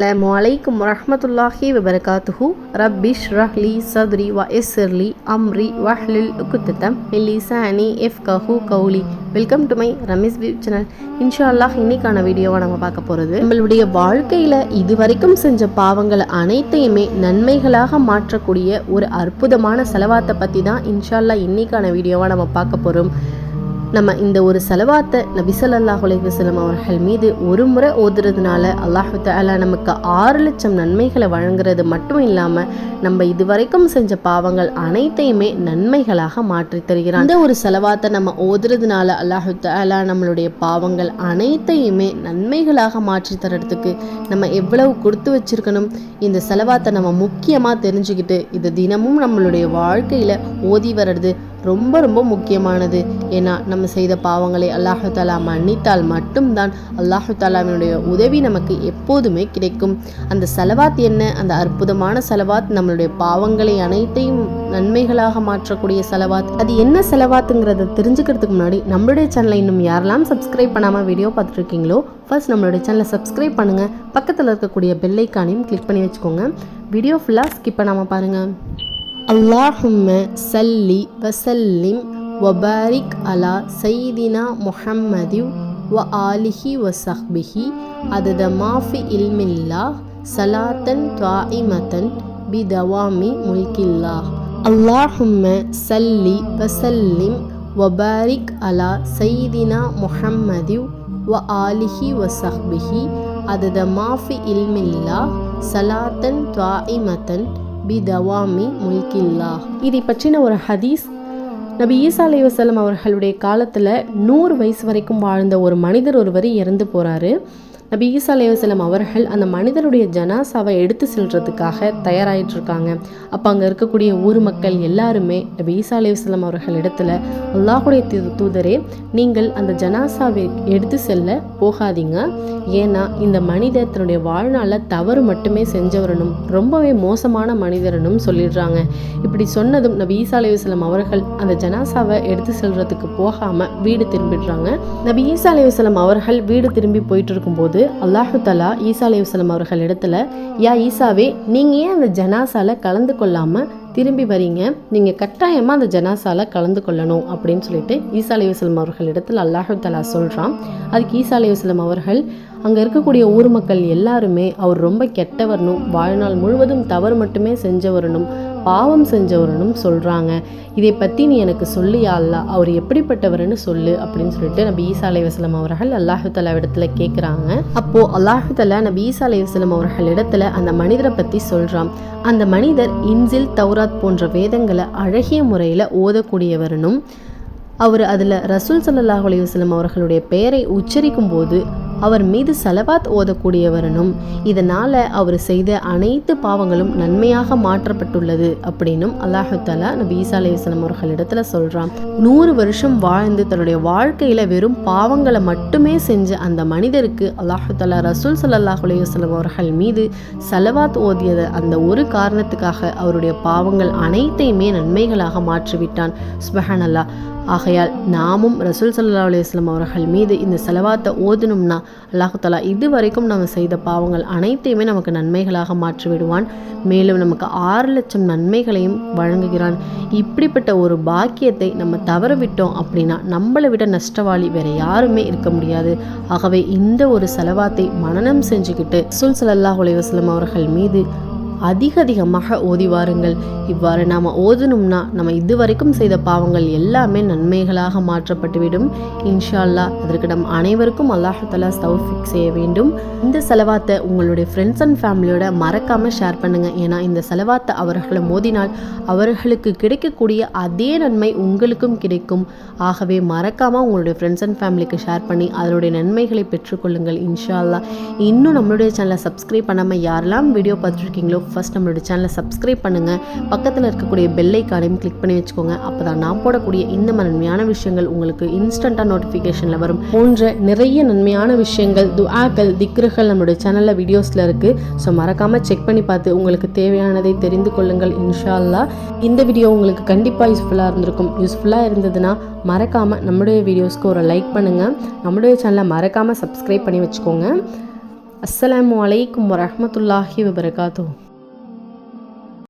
அலாம் வலைக்கும் ரஹமத்துல்லாஹி வபரகாத்துஹு ரப்பிஷ் ரஹ்லி சத்ரி வ எஸ்ர்லி அம்ரி வஹ்லில் குத்தத்தம் மில்லி சானி எஃப் கஹு கௌலி welcome to my Ramesh view channel இன்ஷா அல்லாஹ் இன்னைக்கான வீடியோவை நம்ம பார்க்க போகிறது நம்மளுடைய வாழ்க்கையில் இதுவரைக்கும் செஞ்ச பாவங்கள் அனைத்தையுமே நன்மைகளாக மாற்றக்கூடிய ஒரு அற்புதமான செலவாத்தை பற்றி தான் இன்ஷா அல்லாஹ் இன்னைக்கான வீடியோவை நம்ம பார்க்க போகிறோம் நம்ம இந்த ஒரு செலவாத்தை நபி அல்லாஹ் அலைஹி அவர்கள் மீது ஒரு முறை ஓதுறதுனால அல்லாஹு தாலா நமக்கு ஆறு லட்சம் நன்மைகளை வழங்குறது மட்டும் இல்லாமல் நம்ம இதுவரைக்கும் செஞ்ச பாவங்கள் அனைத்தையுமே நன்மைகளாக மாற்றி தருகிறான். இந்த ஒரு செலவாத்தை நம்ம ஓதுறதுனால அல்லாஹு தாலா நம்மளுடைய பாவங்கள் அனைத்தையுமே நன்மைகளாக மாற்றி தரத்துக்கு நம்ம எவ்வளவு கொடுத்து வச்சிருக்கணும்? இந்த செலவாத்தை நம்ம முக்கியமாக தெரிஞ்சுக்கிட்டு இது தினமும் நம்மளுடைய வாழ்க்கையில் ஓதி வர்றது ரொம்ப ரொம்ப முக்கியமானது. ஏன்னா நம்ம செய்த பாவங்களை அல்லாஹு தாலா மன்னித்தால் மட்டும்தான் அல்லாஹு தாலாவினுடைய உதவி நமக்கு எப்போதுமே கிடைக்கும். அந்த செலவாத் என்ன? அந்த அற்புதமான செலவாத் நம்மளுடைய பாவங்களை அனைத்தையும் நன்மைகளாக மாற்றக்கூடிய செலவாத். அது என்ன செலவாத்துங்கிறத தெரிஞ்சுக்கிறதுக்கு முன்னாடி நம்மளுடைய சேனலை இன்னும் யாரெல்லாம் சப்ஸ்கிரைப் பண்ணாமல் வீடியோ பார்த்துருக்கீங்களோ ஃபர்ஸ்ட் நம்மளுடைய சேனலை சப்ஸ்கிரைப் பண்ணுங்கள் பக்கத்தில் இருக்கக்கூடிய பெல்லைக்கானையும் கிளிக் பண்ணி வச்சுக்கோங்க. வீடியோ ஃபுல்லாக ஸ்கிப் பண்ணாமல் பாருங்கள் اللهم صل وسلم وبارك على سيدنا محمد وآله وصحبه. عدد ما في علم الله صلاة دائمة بدوام ملك الله. اللهم صل وسلم وبارك على سيدنا محمد وآله وصحبه. عدد ما في علم الله صلاة دائمة பி தவாமி முல்கில்லா இதை பற்றின ஒரு ஹதீஸ் நபி ஈசா அலி வசலம் அவர்களுடைய காலத்தில் நூறு வயசு வரைக்கும் வாழ்ந்த ஒரு மனிதர் ஒருவர் இறந்து போகிறாரு நபி ஈசா அலைவாஸ்லம் அவர்கள் அந்த மனிதருடைய ஜனாசாவை எடுத்து செல்றதுக்காக தயாராகிட்டு இருக்காங்க அப்போ அங்கே இருக்கக்கூடிய ஊர் மக்கள் எல்லாருமே நபி ஈசா அலைவாஸ்லம் அவர்கள் இடத்துல அல்லாஹுடைய தூ- தூதரே நீங்கள் அந்த ஜனாசாவை எடுத்து செல்ல போகாதீங்க. ஏன்னா இந்த மனிதர் தன்னுடைய வாழ்நாளில் தவறு மட்டுமே செஞ்சவரனும் ரொம்பவே மோசமான மனிதரனும் சொல்லிடுறாங்க. இப்படி சொன்னதும் நபி ஈசா அலைவாஸ்லம் அவர்கள் அந்த ஜனாசாவை எடுத்து செல்றதுக்கு போகாமல் வீடு திரும்பிடுறாங்க. நபி ஈசா அலைவாஸ்லம் அவர்கள் வீடு திரும்பி போயிட்டு இருக்கும்போது அல்லாஹு தலா ஈசா அலையுஸ்லாம் அவர்கள் இடத்துல யா ஈசாவே நீங்கள் ஏன் அந்த ஜனாசால கலந்து கொள்ளாமல் திரும்பி வரீங்க? நீங்கள் கட்டாயமாக அந்த ஜனாசால கலந்து கொள்ளணும். அப்படின்னு சொல்லிட்டு ஈசா அலையுஸ்லாம் அவர்கள் இடத்துல அல்லாஹு தலா சொல்கிறான் அதுக்கு ஈசா அலையுஸ்லாம் அவர்கள் அங்கே இருக்கக்கூடிய ஊர் மக்கள் எல்லாருமே அவர் ரொம்ப கெட்டவரணும். வாழ்நாள் முழுவதும் தவறு மட்டுமே செஞ்சவரனும் பாவம் செஞ்சவரனும் சொல்கிறாங்க இதை பற்றி நீ எனக்கு சொல்லு யா அவர் எப்படிப்பட்டவர்னு சொல்லு அப்படின்னு சொல்லிட்டு நபி ஈசா அலை வசலம் அவர்கள் அல்லாஹு தலா இடத்துல கேட்குறாங்க அப்போது அல்லாஹு தலா நபி ஈசா அலை வசலம் அவர்கள் இடத்துல அந்த மனிதரை பற்றி சொல்கிறான் அந்த மனிதர் இன்சில் தௌராத் போன்ற வேதங்களை அழகிய முறையில் ஓதக்கூடியவரனும் அவர் அதில் ரசூல் சல்லாஹ் அலைஹி வஸல்லம் அவர்களுடைய பெயரை உச்சரிக்கும் போது அவர் மீது சலவாத் ஓதக்கூடியவரனும் இதனால் அவர் செய்த அனைத்து பாவங்களும் நன்மையாக மாற்றப்பட்டுள்ளது அப்படின்னும் அல்லாஹு தாலா நபி ஈசா அலைஹி அவர்களிடத்துல சொல்கிறான் நூறு வருஷம் வாழ்ந்து தன்னுடைய வாழ்க்கையில் வெறும் பாவங்களை மட்டுமே செஞ்ச அந்த மனிதருக்கு அல்லாஹு தாலா ரசூல் சல்லாஹ் அலைஹி அவர்கள் மீது சலவாத் ஓதியத அந்த ஒரு காரணத்துக்காக அவருடைய பாவங்கள் அனைத்தையுமே நன்மைகளாக மாற்றிவிட்டான். சுபஹான் அல்லாஹ் ஆகையால் நாமும் ரசூல் சல்லா அலுவலாம் அவர்கள் மீது இந்த செலவாத்தை ஓதணும்னா அல்லாஹு தலா இது வரைக்கும் நம்ம செய்த பாவங்கள் அனைத்தையுமே நமக்கு நன்மைகளாக மாற்றி விடுவான் மேலும் நமக்கு ஆறு லட்சம் நன்மைகளையும் வழங்குகிறான். இப்படிப்பட்ட ஒரு பாக்கியத்தை நம்ம தவற விட்டோம் அப்படின்னா நம்மளை விட நஷ்டவாளி வேற யாருமே இருக்க முடியாது. ஆகவே இந்த ஒரு செலவாத்தை மனனம் செஞ்சுக்கிட்டு ரசூல் சல்லாஹ் அலைஹி அவர்கள் மீது அதிக அதிகமாக ஓதி வாருங்கள். இவ்வாறு நாம் ஓதணும்னா நம்ம இதுவரைக்கும் செய்த பாவங்கள் எல்லாமே நன்மைகளாக மாற்றப்பட்டுவிடும். இன்ஷா அல்லாஹ் அதற்கு நம் அனைவருக்கும் அல்லாஹு தலா செய்ய வேண்டும். இந்த செலவாத்தை உங்களுடைய ஃப்ரெண்ட்ஸ் அண்ட் ஃபேமிலியோட மறக்காமல் ஷேர் பண்ணுங்கள் ஏன்னா இந்த செலவாத்தை அவர்களை மோதினால் அவர்களுக்கு கிடைக்கக்கூடிய அதே நன்மை உங்களுக்கும் கிடைக்கும். ஆகவே மறக்காமல் உங்களுடைய ஃப்ரெண்ட்ஸ் அண்ட் ஃபேமிலிக்கு ஷேர் பண்ணி அதனுடைய நன்மைகளை பெற்றுக்கொள்ளுங்கள். இன்ஷா அல்லாஹ் இன்னும் நம்மளுடைய சேனலை சப்ஸ்கிரைப் பண்ணாமல் யாரெல்லாம் வீடியோ பார்த்துருக்கீங்களோ ஃபர்ஸ்ட் நம்மளோட சேனலை சப்ஸ்கிரைப் பண்ணுங்கள் பக்கத்தில் இருக்கக்கூடிய பெல்லை ஐக்கானையும் கிளிக் பண்ணி வச்சுக்கோங்க. அப்போ தான் நான் போடக்கூடிய இந்த நன்மையான விஷயங்கள் உங்களுக்கு இன்ஸ்டண்ட்டாக நோட்டிஃபிகேஷனில் வரும். போன்ற நிறைய நன்மையான விஷயங்கள் துஆக்கள் திக்ருகள் நம்மளுடைய சேனலில் வீடியோஸில் இருக்குது ஸோ மறக்காமல் செக் பண்ணி பார்த்து உங்களுக்கு தேவையானதை தெரிந்து கொள்ளுங்கள் இன்ஷா இந்த வீடியோ உங்களுக்கு கண்டிப்பாக யூஸ்ஃபுல்லாக இருந்திருக்கும். யூஸ்ஃபுல்லாக இருந்ததுன்னா மறக்காமல் நம்முடைய வீடியோஸ்க்கு ஒரு லைக் பண்ணுங்கள் நம்மளுடைய சேனலை மறக்காமல் சப்ஸ்கிரைப் பண்ணி வச்சுக்கோங்க. அஸ்லாம் வலைக்கம் வரமத்துல்லாஹி வபரகாத்தூ